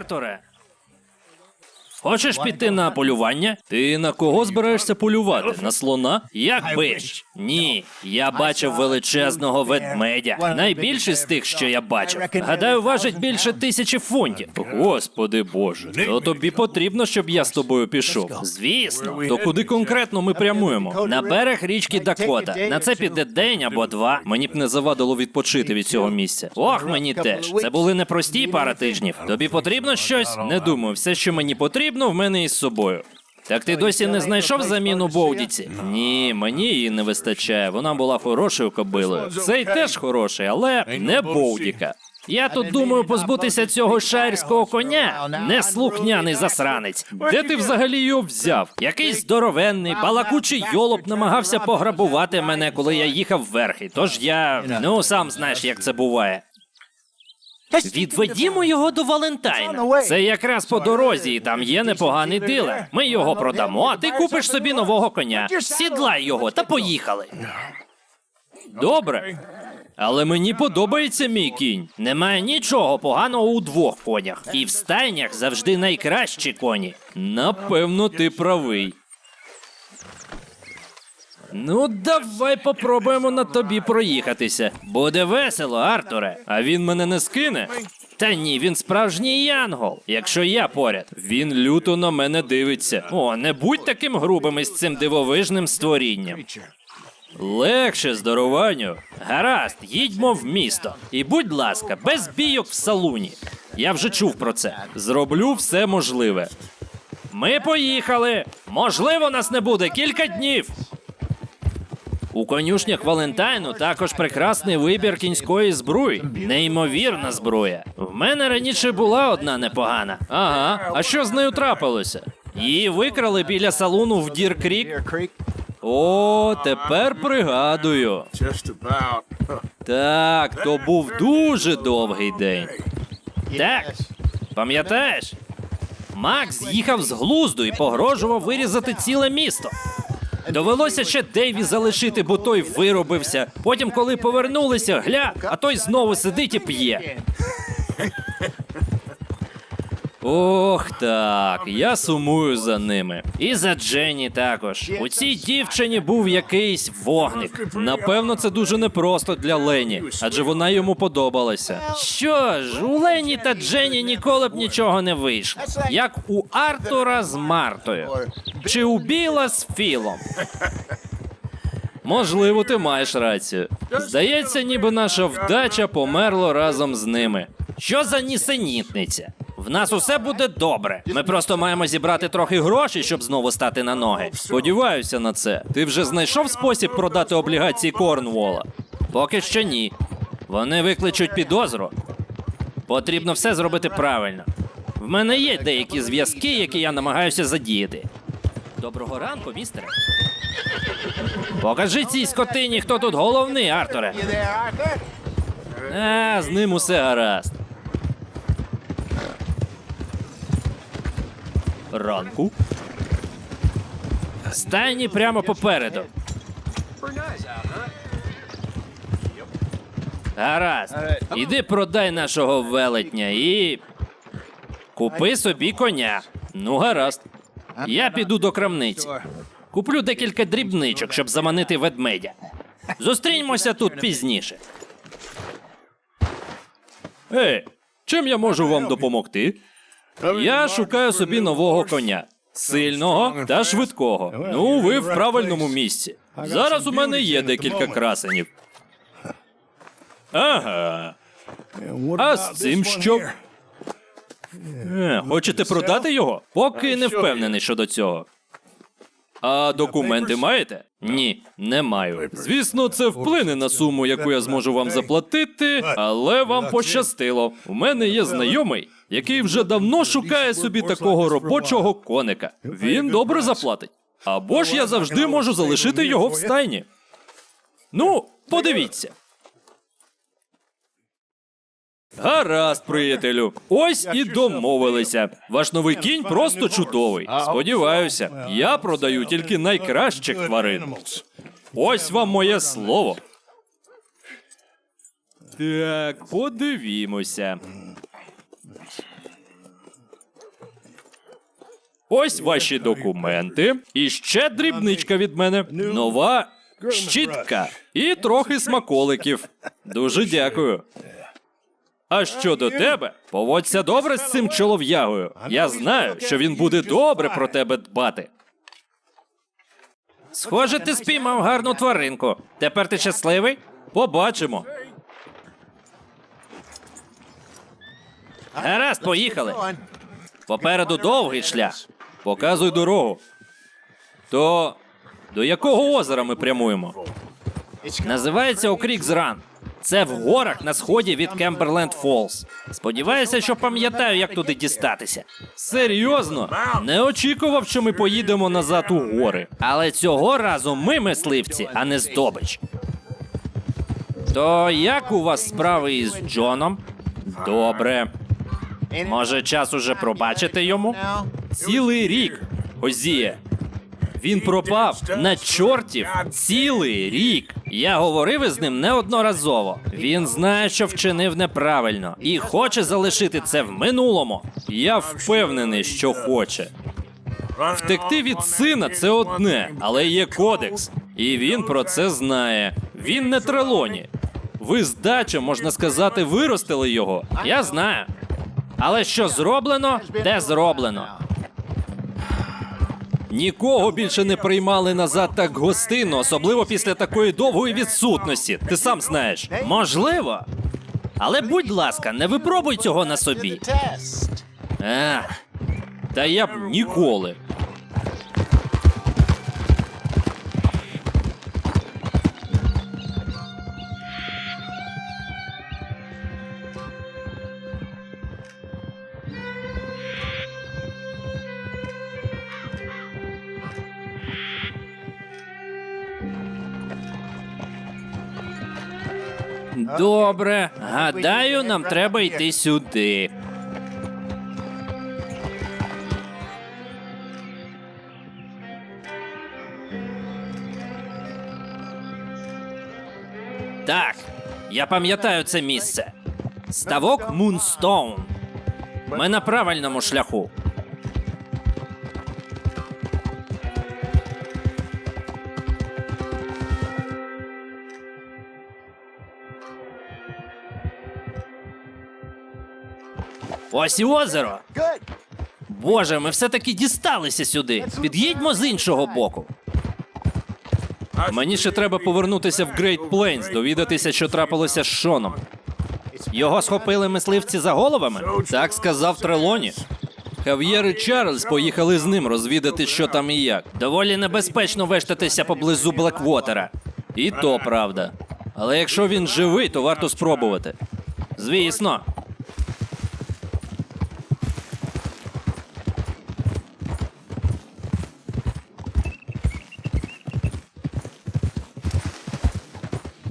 Артуре. Хочеш піти на полювання? Ти на кого збираєшся полювати? На слона? Як бич? Ні, я бачив величезного ведмедя. Найбільший з тих, що я бачив. Гадаю, важить більше тисячі фунтів. Господи Боже, то тобі потрібно, щоб я з тобою пішов. Звісно. То куди конкретно ми прямуємо? На берег річки Дакота. На це піде день або два. Мені б не завадило відпочити від цього місця. Ох, мені теж. Це були непрості пара тижнів. Тобі потрібно щось? Не думаю, все, що мені потрібно, в мене із собою. Так ти досі не знайшов заміну Боудіці? Ні, мені її не вистачає. Вона була хорошою кобилою. Цей теж хороший, але не Боудіка. Я тут думаю позбутися цього шайрського коня. Неслухняний засранець. Де ти взагалі його взяв? Якийсь здоровенний, балакучий йолоп намагався пограбувати мене, коли я їхав верхи. Тож я ну сам знаєш, як це буває. Відведімо його до Валентайна. Це якраз по дорозі, і там є непоганий дилер. Ми його продамо, а ти купиш собі нового коня. Сідлай його та поїхали. Добре. Але мені подобається мій кінь. Немає нічого поганого у двох конях. І в стайнях завжди найкращі коні. Напевно, ти правий. Ну, давай попробуємо на тобі проїхатися. Буде весело, Артуре. А він мене не скине. Та ні, він справжній янгол. Якщо я поряд, він люто на мене дивиться. О, не будь таким грубим із цим дивовижним створінням. Легше, здорованню. Гаразд, їдьмо в місто. І будь ласка, без бійок в салуні. Я вже чув про це. Зроблю все можливе. Ми поїхали. Можливо, нас не буде кілька днів. У конюшнях Валентайну також прекрасний вибір кінської збруї. Неймовірна зброя. В мене раніше була одна непогана. Ага, а що з нею трапилося? Її викрали біля салуну в Дір Крік. О, тепер пригадую. Так, то був дуже довгий день. Так, пам'ятаєш? Макс з'їхав з глузду і погрожував вирізати ціле місто. Довелося ще Дейві залишити, бо той виробився. Потім, коли повернулися, гля, а той знову сидить і п'є. Ох, так, я сумую за ними. І за Дженні також. У цій дівчині був якийсь вогник. Напевно, це дуже непросто для Лені, адже вона йому подобалася. Що ж, у Лені та Дженні ніколи б нічого не вийшло. Як у Артура з Мартою. Чи у Біла з Філом. Можливо, ти маєш рацію. Здається, ніби наша вдача померла разом з ними. Що за нісенітниця? В нас усе буде добре. Ми просто маємо зібрати трохи грошей, щоб знову стати на ноги. Сподіваюся на це. Ти вже знайшов спосіб продати облігації Корнвола? Поки що ні. Вони викличуть підозру. Потрібно все зробити правильно. В мене є деякі зв'язки, які я намагаюся задіяти. Доброго ранку, містере. Покажи цій скотині, хто тут головний, Артуре. А, з ним усе гаразд. Ранку. Стайні прямо попереду. Гаразд. Іди продай нашого велетня і. Купи собі коня. Ну, гаразд. Я піду до крамниці. Куплю декілька дрібничок, щоб заманити ведмедя. Зустрінемося тут пізніше. Ей, чим я можу вам допомогти? Я шукаю собі нового коня. Сильного та швидкого. Ну, ви в правильному місці. Зараз у мене є декілька красенів. Ага. А з цим що? Е, Хочете продати його? Поки не впевнений щодо цього. А документи маєте? Ні, не маю. Звісно, це вплине на суму, яку я зможу вам заплатити, але вам пощастило. У мене є знайомий, який вже давно шукає собі такого робочого коника. Він добре заплатить. Або ж я завжди можу залишити його в стайні. Ну, подивіться. Гаразд, приятелю. Ось і домовилися. Ваш новий кінь просто чудовий. Сподіваюся, я продаю тільки найкращих тварин. Ось вам моє слово. Так, подивімося. Ось ваші документи. І ще дрібничка від мене. Нова щітка. І трохи смаколиків. Дуже дякую. А щодо тебе, поводься добре з цим чолов'ягою. Я знаю, що він буде добре про тебе дбати. Схоже, ти спіймав гарну тваринку. Тепер ти щасливий? Побачимо. Гаразд, поїхали. Попереду довгий шлях. Показуй дорогу. То до якого озера ми прямуємо? Називається Окрік Зран. Це в горах на сході від Кемберленд Фолз. Сподіваюся, що пам'ятаю, як туди дістатися. Серйозно, не очікував, що ми поїдемо назад у гори. Але цього разу ми мисливці, а не здобич. То як у вас справи із Джоном? Добре. Може, час уже пробачити йому? Цілий рік, Озіє. Він пропав на чортів цілий рік. Я говорив із ним неодноразово. Він знає, що вчинив неправильно, і хоче залишити це в минулому. Я впевнений, що хоче. Втекти від сина це одне, але є кодекс, і він про це знає. Він не трелоні. Ви з дачі, можна сказати, виростили його. Я знаю. Але що зроблено, те зроблено. Нікого більше не приймали назад так гостинно, особливо після такої довгої відсутності. Ти сам знаєш. Можливо. Але будь ласка, не випробуй цього на собі. А, та я б ніколи. Добре, гадаю, нам треба йти сюди. Так, я пам'ятаю це місце. Ставок Мунстоун. Ми на правильному шляху. Ось і озеро. Боже, ми все-таки дісталися сюди. Під'їдьмо з іншого боку. Мені ще треба повернутися в Грейт Плейнс, довідатися, що трапилося з Шоном. Його схопили мисливці за головами? Так сказав Трелоні. Хав'єр і Чарльз поїхали з ним розвідати, що там і як. Доволі небезпечно вештатися поблизу Блеквотера. І то правда. Але якщо він живий, то варто спробувати. Звісно.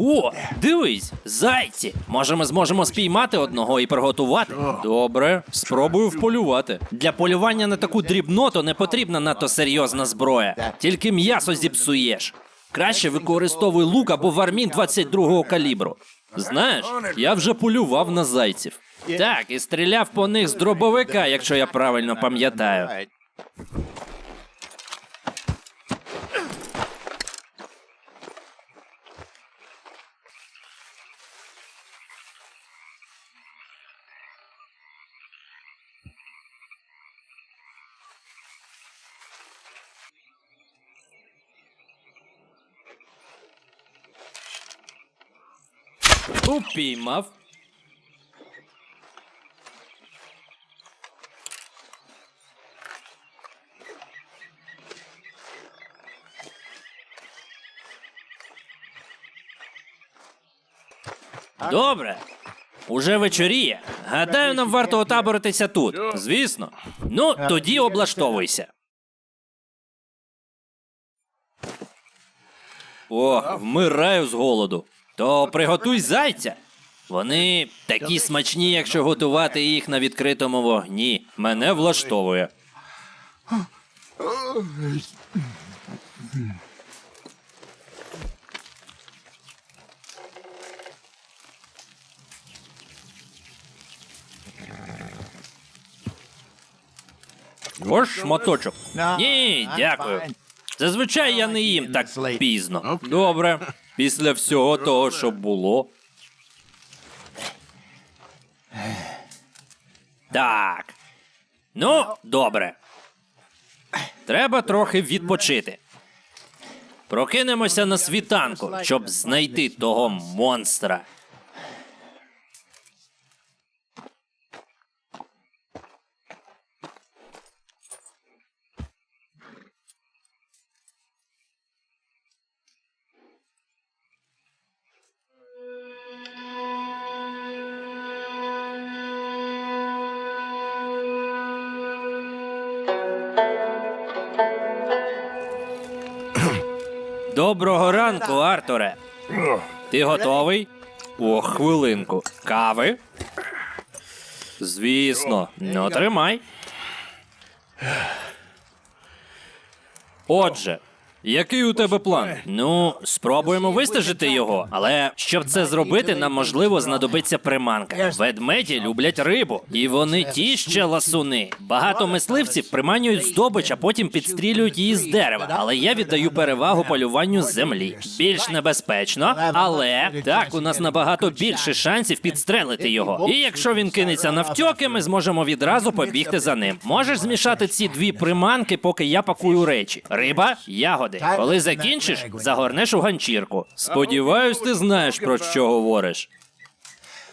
О, дивись, зайці. Може, ми зможемо спіймати одного і приготувати? Добре, спробую вполювати. Для полювання на таку дрібноту не потрібна надто серйозна зброя. Тільки м'ясо зіпсуєш. Краще використовуй лук або вармін 22-го калібру. Знаєш, я вже полював на зайців. Так, і стріляв по них з дробовика, якщо я правильно пам'ятаю. Упіймав. Добре. Уже вечоріє. Гадаю, нам варто отаборитися тут. Звісно. Ну, тоді облаштовуйся. Ох, вмираю з голоду. То приготуй зайця. Вони такі смачні, якщо готувати їх на відкритому вогні. Мене влаштовує. Хочеш шматочок? Ні, дякую. Зазвичай я не їм так пізно. Добре. Після всього того, що було. Так. Ну, добре. Треба трохи відпочити. Прокинемося на світанку, щоб знайти того монстра. Ти готовий? О, хвилинку. Кави? Звісно. Ну, тримай. Отже, який у тебе план? Ну, спробуємо вистежити його, але щоб це зробити, нам можливо знадобиться приманка. Ведмеді люблять рибу, і вони ті ще ласуни. Багато мисливців приманюють здобич, а потім підстрілюють її з дерева. Але я віддаю перевагу полюванню з землі. Більш небезпечно, але так у нас набагато більше шансів підстрелити його. І якщо він кинеться навтьоки, ми зможемо відразу побігти за ним. Можеш змішати ці дві приманки, поки я пакую речі. Риба, ягоди. Коли закінчиш, загорнеш у ганчірку. Сподіваюсь, ти знаєш про що говориш.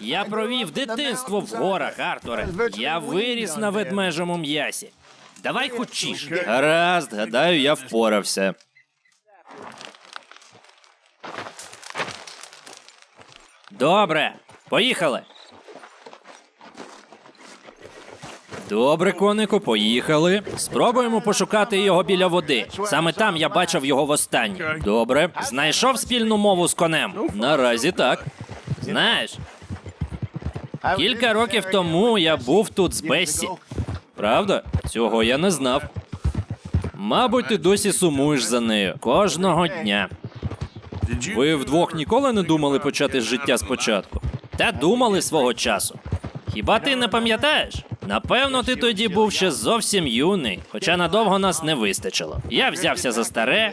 Я провів дитинство в горах, Артуре. Я виріс на ведмежому м'ясі. Давай хочеш. Гаразд, гадаю, я впорався. Добре, поїхали. Добре, конику, поїхали. Спробуємо пошукати його біля води. Саме там я бачив його востаннє. Добре. Знайшов спільну мову з конем. Наразі так. Знаєш, кілька років тому я був тут з Бессі. Правда? Цього я не знав. Мабуть, ти досі сумуєш за нею кожного дня. Ви вдвох ніколи не думали почати життя спочатку? Та думали свого часу. Хіба ти не пам'ятаєш? Напевно, ти тоді був ще зовсім юний, хоча надовго нас не вистачило. Я взявся за старе.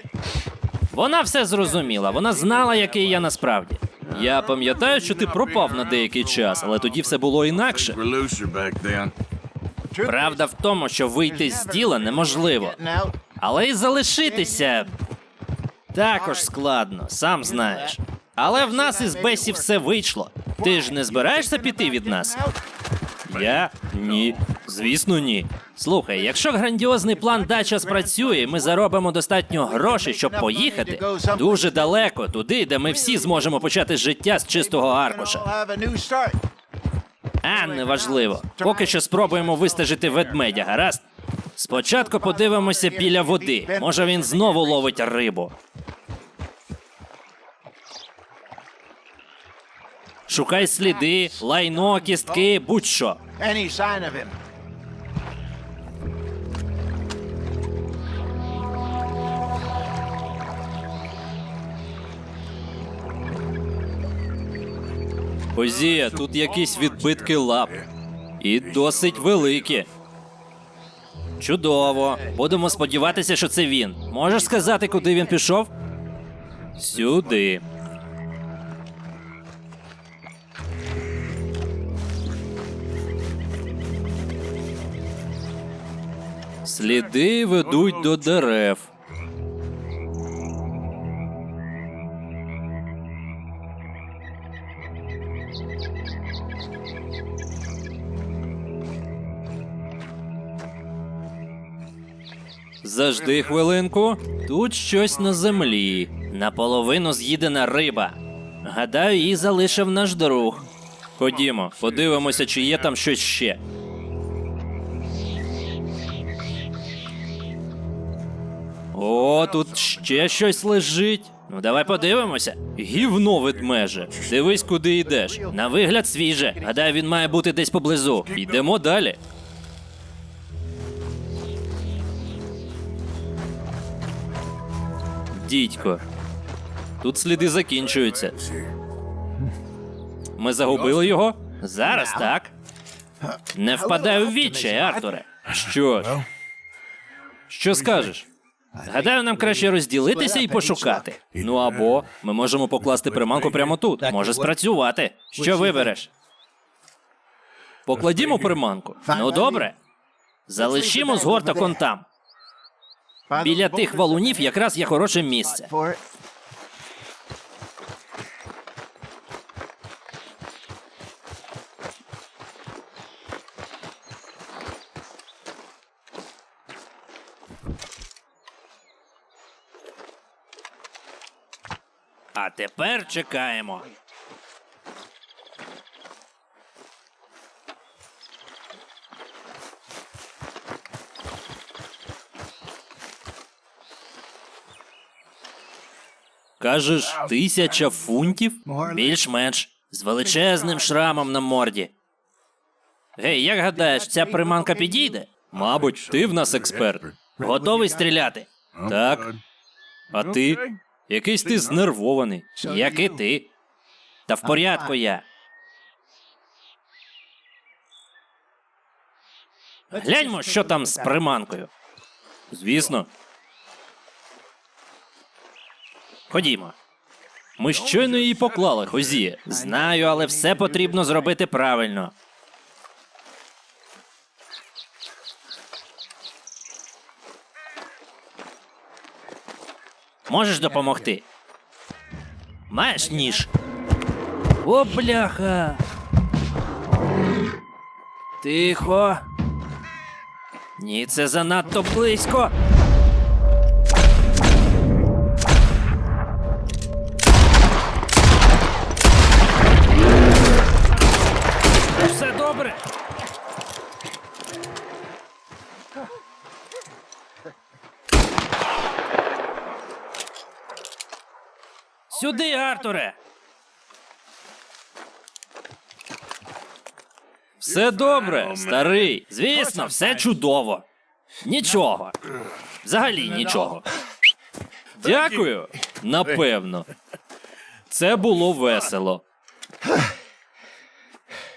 Вона все зрозуміла, вона знала, який я насправді. Я пам'ятаю, що ти пропав на деякий час, але тоді все було інакше. Правда в тому, що вийти з діла неможливо, але й залишитися також складно, сам знаєш. Але в нас із Бесі все вийшло. Ти ж не збираєшся піти від нас? Я? Ні. Звісно, ні. Слухай, якщо грандіозний план дача спрацює, ми заробимо достатньо грошей, щоб поїхати дуже далеко, туди, де ми всі зможемо почати життя з чистого аркуша. А, неважливо. Поки що спробуємо вистежити ведмедя, гаразд? Спочатку подивимося біля води. Може він знову ловить рибу. Шукай сліди, лайно, кістки, будь-що. Озія, тут якісь відбитки лап. І досить великі. Чудово. Будемо сподіватися, що це він. Можеш сказати, куди він пішов? Сюди. Сліди ведуть до дерев. Зажди хвилинку. Тут щось на землі. Наполовину з'їдена риба. Гадаю, її залишив наш друг. Ходімо, подивимося, чи є там щось ще. О, тут ще щось лежить. Ну, давай подивимося. Гівно ведмеже. Дивись, куди йдеш. На вигляд свіже. Гадаю, він має бути десь поблизу. Йдемо далі. Дідько. Тут сліди закінчуються. Ми загубили його? Зараз так. Не впадай у відчай, Артуре. Що ж, Що скажеш? Гадаю, нам краще розділитися і пошукати. Ну або ми можемо покласти приманку прямо тут. Може спрацювати. Що вибереш? Покладімо приманку. Ну добре. Залишімо згорток он там. Біля тих валунів якраз є хороше місце. Тепер чекаємо. Кажеш, тисяча фунтів? Більш-менш. З величезним шрамом на морді. Гей, як гадаєш, ця приманка підійде? Мабуть, ти в нас експерт. Готовий стріляти? Так. А ти? Якийсь ти знервований. Як і ти. Та в порядку я. Гляньмо, що там з приманкою. Звісно. Ходімо. Ми щойно її поклали, Хозіє. Знаю, але все потрібно зробити правильно. Можеш допомогти? Маєш ніж? О, бляха. Тихо. Ні, це занадто близько. Артуре. Все добре, старий. Звісно, все чудово. Нічого. Взагалі нічого. Дякую. Напевно. Це було весело.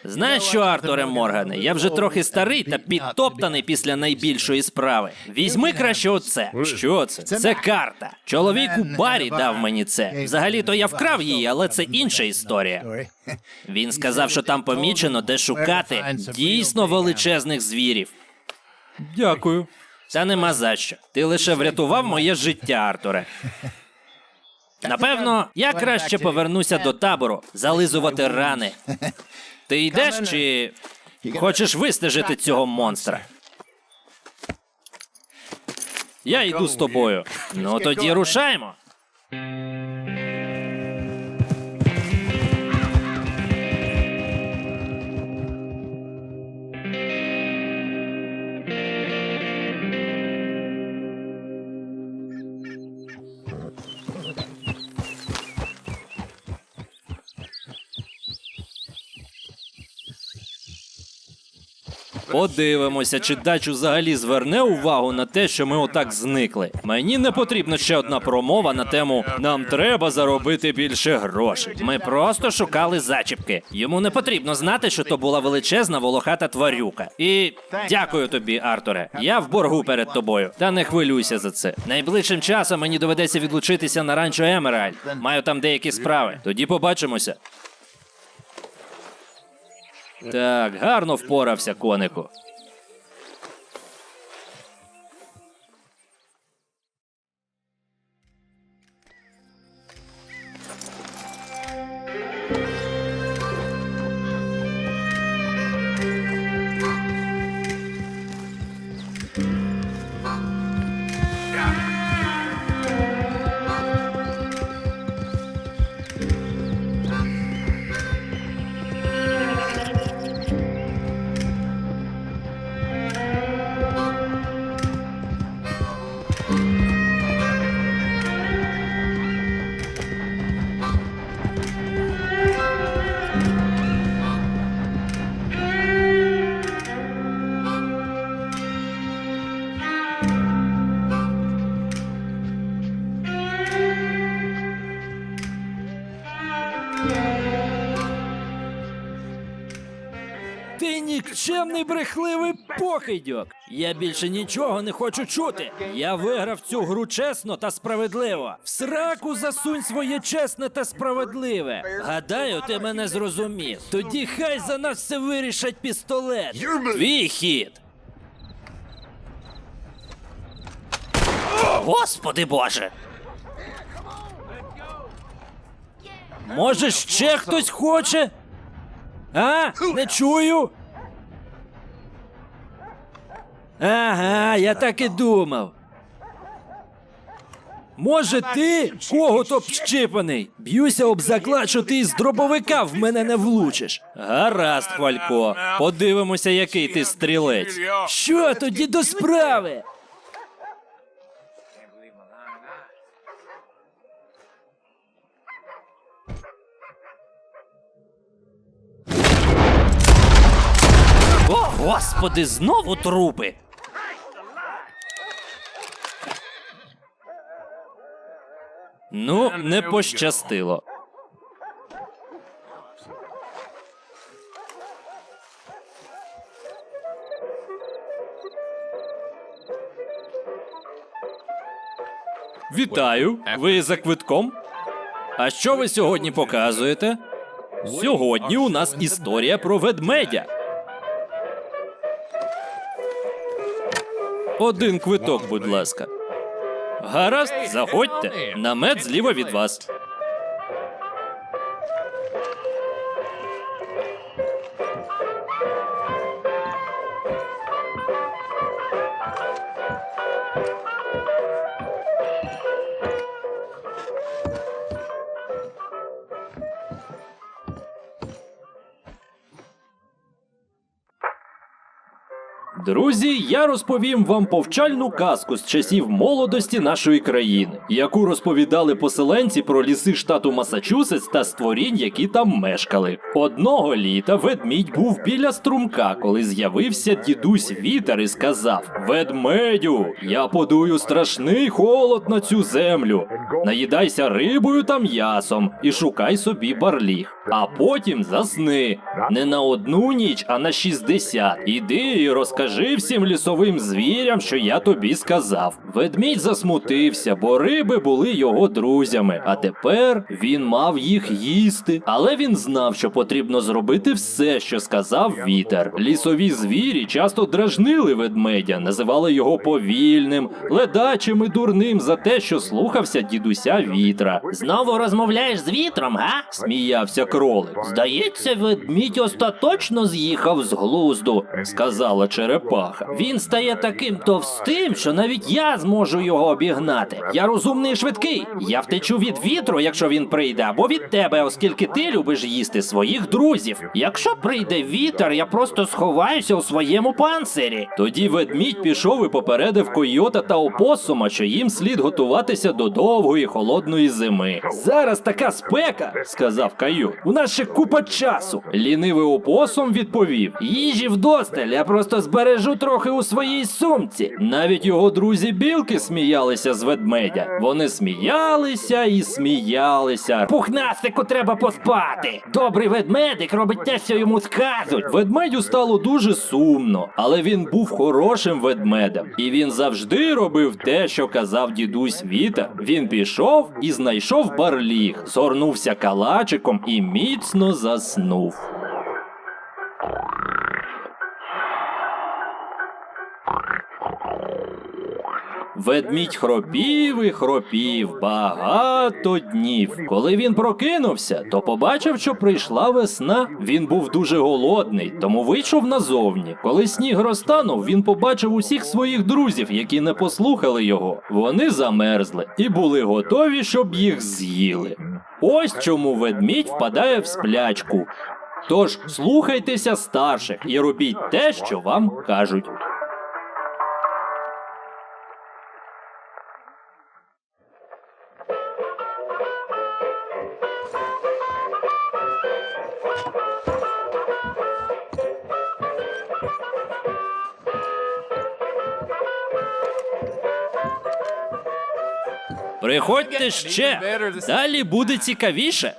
Знаєш що, Артуре Моргане, я вже трохи старий та підтоптаний після найбільшої справи. Візьми краще оце. Що це? Це карта. Чоловік у барі дав мені це. Взагалі-то я вкрав її, але це інша історія. Він сказав, що там помічено, де шукати дійсно величезних звірів. Дякую. Та нема за що. Ти лише врятував моє життя, Артуре. Напевно, я краще повернуся до табору, зализувати рани. Ти йдеш чи хочеш вистежити цього монстра? Я йду з тобою. Ну тоді рушаємо. Подивимося, чи дачу взагалі зверне увагу на те, що ми отак зникли. Мені не потрібна ще одна промова на тему Нам треба заробити більше грошей. Ми просто шукали зачіпки. Йому не потрібно знати, що то була величезна волохата тварюка. І дякую тобі, Артуре. Я в боргу перед тобою. Та не хвилюйся за це. Найближчим часом мені доведеться відлучитися на ранчо Емеральд. Маю там деякі справи. Тоді побачимося. Так, гарно впорався, конику. Брехливий покидьок. Я більше нічого не хочу чути. Я виграв цю гру чесно та справедливо. В сраку засунь своє чесне та справедливе. Гадаю, ти мене зрозумів. Тоді хай за нас все вирішать пістолет. Твій хід. Господи Боже. Може, ще хтось хоче? А? Не чую. Ага, я так і думав. Може, ти кого то общипаний? Б'юся об заклад, що ти із дробовика в мене не влучиш. Гаразд, Хвалько. Подивимося, який ти стрілець. Що тоді до справи? О, господи, знову трупи. Ну, не пощастило. Вітаю! Ви за квитком? А що ви сьогодні показуєте? Сьогодні у нас історія про ведмедя. Один квиток, будь ласка. Гаразд, заходьте. Намет зліва від вас. Друзі, я розповім вам повчальну казку з часів молодості нашої країни, яку розповідали поселенці про ліси штату Масачусетс та створінь, які там мешкали. Одного літа ведмідь був біля струмка, коли з'явився дідусь вітер і сказав: Ведмедю, я подую страшний холод на цю землю. Наїдайся рибою та м'ясом і шукай собі барліг. А потім засни не на одну ніч, а на 60. Іди і розкажи всім лісовим звірям, що я тобі сказав. Ведмідь засмутився, бо риби були його друзями. А тепер він мав їх їсти. Але він знав, що потрібно зробити все, що сказав вітер. Лісові звірі часто дражнили ведмедя, називали його повільним, ледачим і дурним за те, що слухався дідуся вітра. Знову розмовляєш з вітром, га? сміявся кролик. Здається, ведмідь остаточно з'їхав з глузду, сказала черепаха. Він стає таким товстим, що навіть я зможу його обігнати. Я розумний і швидкий. Я втечу від вітру, якщо він прийде, або від тебе, оскільки ти любиш їсти своїх друзів. Якщо прийде вітер, я просто сховаюся у своєму панцирі. Тоді ведмідь пішов і попередив койота та опосума, що їм слід готуватися до довгої холодної зими. Зараз така спека, сказав Кайот. У нас ще купа часу. Лінивий опосум відповів: їжі вдосталь, я просто збережу трохи у своїй сумці. Навіть його друзі білки сміялися з ведмедя. Вони сміялися і сміялися. Пухнастику треба поспати. Добрий ведмедик робить те, що йому скажуть. Ведмедю стало дуже сумно, але він був хорошим ведмедем, і він завжди робив те, що казав дідусь Вітер. Він пішов і знайшов барліг, згорнувся калачиком і міцно заснув. Ведмідь хропів і хропів багато днів. Коли він прокинувся, то побачив, що прийшла весна. Він був дуже голодний, тому вийшов назовні. Коли сніг розтанув, він побачив усіх своїх друзів, які не послухали його. Вони замерзли і були готові, щоб їх з'їли. Ось чому ведмідь впадає в сплячку. Тож слухайтеся старших і робіть те, що вам кажуть. Приходьте ще. Далі буде цікавіше.